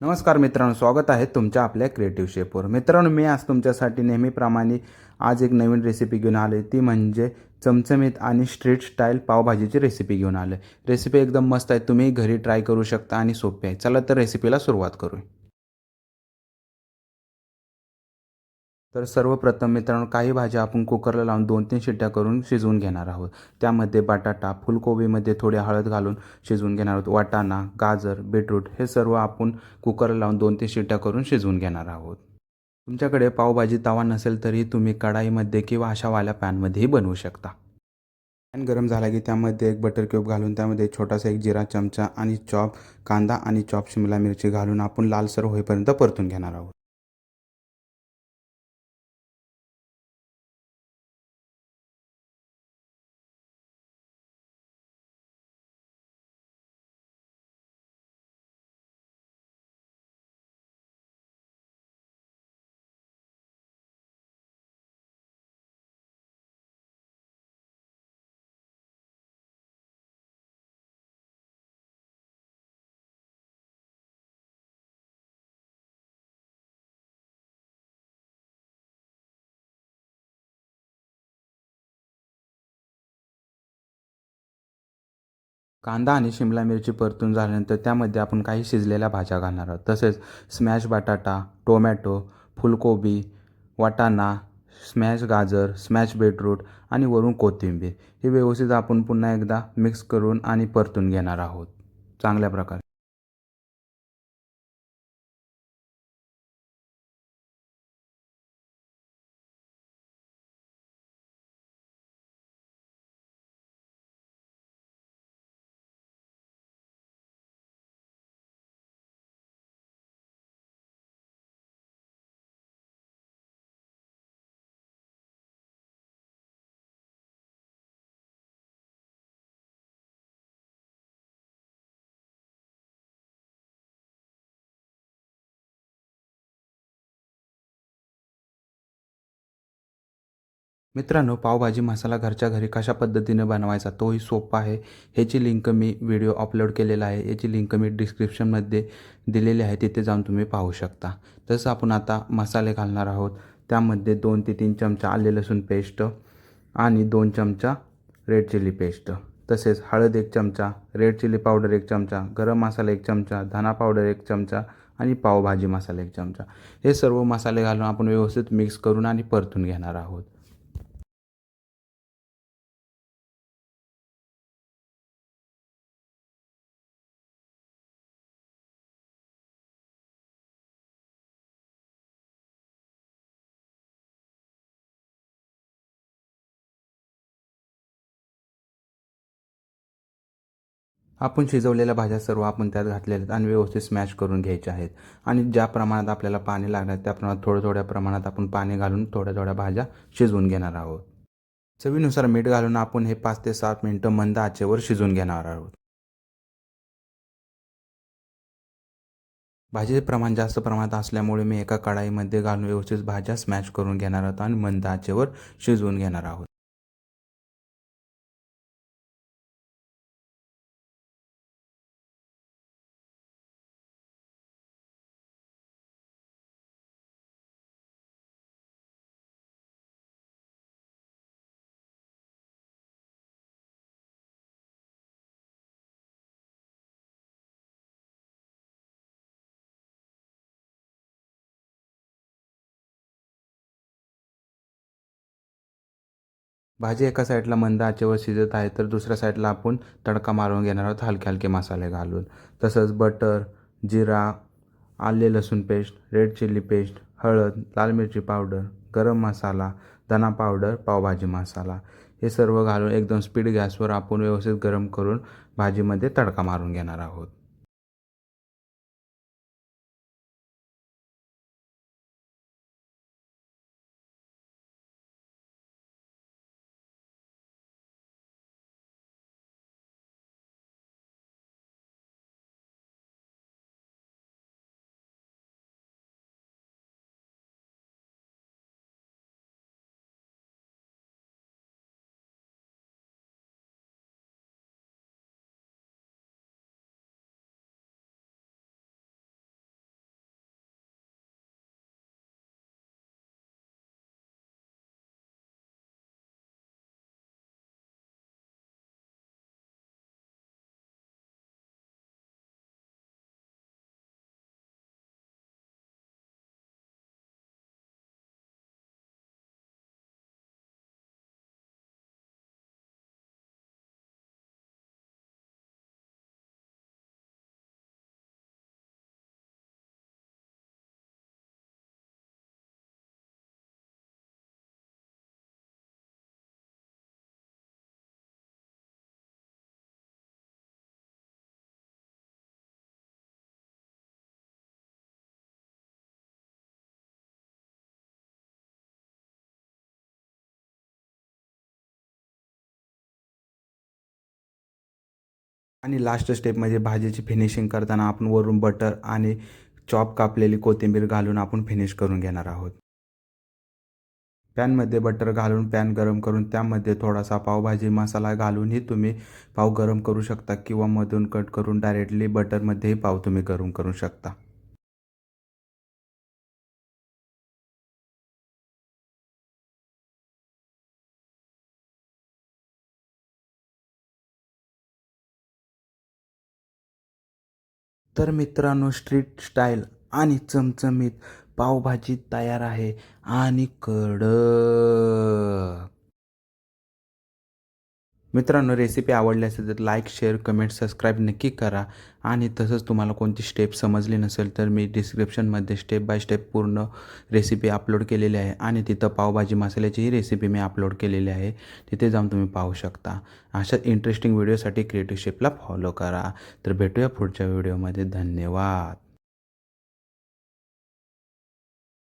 नमस्कार मित्रांनो स्वागत आहे तुमच्या आपल्या क्रिएटिव्ह शेपवर मित्रांनो मी आज तुमच्यासाठी नेहमीप्रमाणे आज एक नवीन रेसिपी घेऊन आले ती म्हणजे चमचमीत आणि स्ट्रीट स्टाईल पावभाजीची रेसिपी घेऊन आले रेसिपी एकदम मस्त आहे. तुम्ही घरी ट्राय करू शकता आणि सोपी आहे. चला तर रेसिपीला सुरुवात करू तर सर्वप्रथम मित्रांनो काही भाज्या आपण कुकरला लावून दोन तीन शिट्ट्या करून शिजवून घेणार आहोत. त्यामध्ये बटाटा फुलकोबीमध्ये थोडी हळद घालून शिजवून घेणार आहोत. वाटाणा गाजर बीटरूट हे सर्व आपण कुकरला लावून दोन तीन शिट्ट्या करून शिजवून घेणार आहोत. तुमच्याकडे पावभाजी तवा नसेल तरी तुम्ही कढाईमध्ये किंवा अशा वाल्या पॅनमध्येही बनवू शकता. पॅन गरम झाला की त्यामध्ये एक बटर क्यूब घालून त्यामध्ये छोटासा एक जिरा चमचा आणि चॉप कांदा आणि चॉप शिमला मिरची घालून आपण लालसर होईपर्यंत परतून घेणार आहोत. कांदा आणि शिमला मिरची परतून झाल्यानंतर त्यामध्ये आपण काही शिजलेल्या भाज्या घालणार आहोत. तसेच स्मॅश बटाटा टोमॅटो फुलकोबी वाटाणा स्मॅश गाजर स्मॅश बीटरूट आणि वरून कोथिंबीर. हे व्यवस्थित आपण पुन्हा एकदा मिक्स करून आणि परतून घेणार आहोत. चांगल्या प्रकारे. मित्रांनो पावभाजी मसाला घरच्या घरी कशा पद्धतीने बनवायचा तोही सोपा आहे. ह्याची लिंक मी व्हिडिओ अपलोड केलेला आहे. याची लिंक मी डिस्क्रिप्शनमध्ये दिलेली आहे. तिथे जाऊन तुम्ही पाहू शकता. तसं आपण आता मसाले घालणार आहोत त्यामध्ये दोन ते तीन चमचा आले लसूण पेस्ट आणि दोन चमचा रेड चिली पेस्ट तसेच हळद एक चमचा रेड चिली पावडर एक चमचा गरम मसाला एक चमचा धना पावडर एक चमचा आणि पावभाजी मसाला एक चमचा. हे सर्व मसाले घालून आपण व्यवस्थित मिक्स करून आणि परतून घेणार आहोत. आपण शिजवलेल्या भाज्या सर्व आपण त्यात घातलेल्या आहेत आणि व्यवस्थित स्मॅश करून घ्यायच्या आहेत. आणि ज्या प्रमाणात आपल्याला पाणी लागणार त्या प्रमाणात थोड्या थोड्या प्रमाणात आपण पाणी घालून थोड्या थोड्या भाज्या शिजवून घेणार आहोत. चवीनुसार मीठ घालून आपण हे पाच ते सात मिनटं मंद आचेवर शिजवून घेणार आहोत. भाजीचे प्रमाण जास्त प्रमाणात असल्यामुळे मी एका कढाईमध्ये घालून व्यवस्थित भाज्या स्मॅश करून घेणार आहोत आणि मंद आचेवर शिजवून घेणार आहोत. भाजी एका साईडला मंद आचेवर शिजत आहे तर दुसऱ्या साईडला आपण तडका मारून घेणार आहोत हलके हलके मसाले घालून. तसंच बटर जिरा आले लसूण पेस्ट रेड चिल्ली पेस्ट हळद लाल मिरची पावडर गरम मसाला धना पावडर पावभाजी मसाला. हे सर्व घालून एकदम स्पीड गॅसवर आपण व्यवस्थित गरम करून भाजीमध्ये तडका मारून घेणार आहोत. आणि लास्ट स्टेप म्हणजे भाजीची फिनिशिंग करताना आपण वरून बटर आणि चॉप कापलेली कोथिंबीर घालून आपण फिनिश करून घेणार आहोत. पॅनमध्ये बटर घालून पॅन गरम करून त्यामध्ये थोडासा पावभाजी मसाला घालूनही तुम्ही पाव गरम करू शकता किंवा मधून कट करून डायरेक्टली बटरमध्येही पाव तुम्ही गरम करू शकता. तर मित्रांनो स्ट्रीट स्टाईल आणि चमचमीत पावभाजी तयार आहे. आणि कडक! मित्रांनो रेसिपी आवडली असेल तर लाईक शेअर कमेंट सबस्क्राईब नक्की करा. आणि तसंच तुम्हाला कोणती स्टेप समजली नसेल तर मी डिस्क्रिप्शनमध्ये स्टेप बाय स्टेप पूर्ण रेसिपी अपलोड केलेली आहे. आणि तिथं पावभाजी मसाल्याचीही रेसिपी मी अपलोड केलेली आहे. तिथे जाऊन तुम्ही पाहू शकता. अशा इंटरेस्टिंग व्हिडिओसाठी क्रिएटिव्ह शेपला फॉलो करा. तर भेटूया पुढच्या व्हिडिओमध्ये धन्यवाद.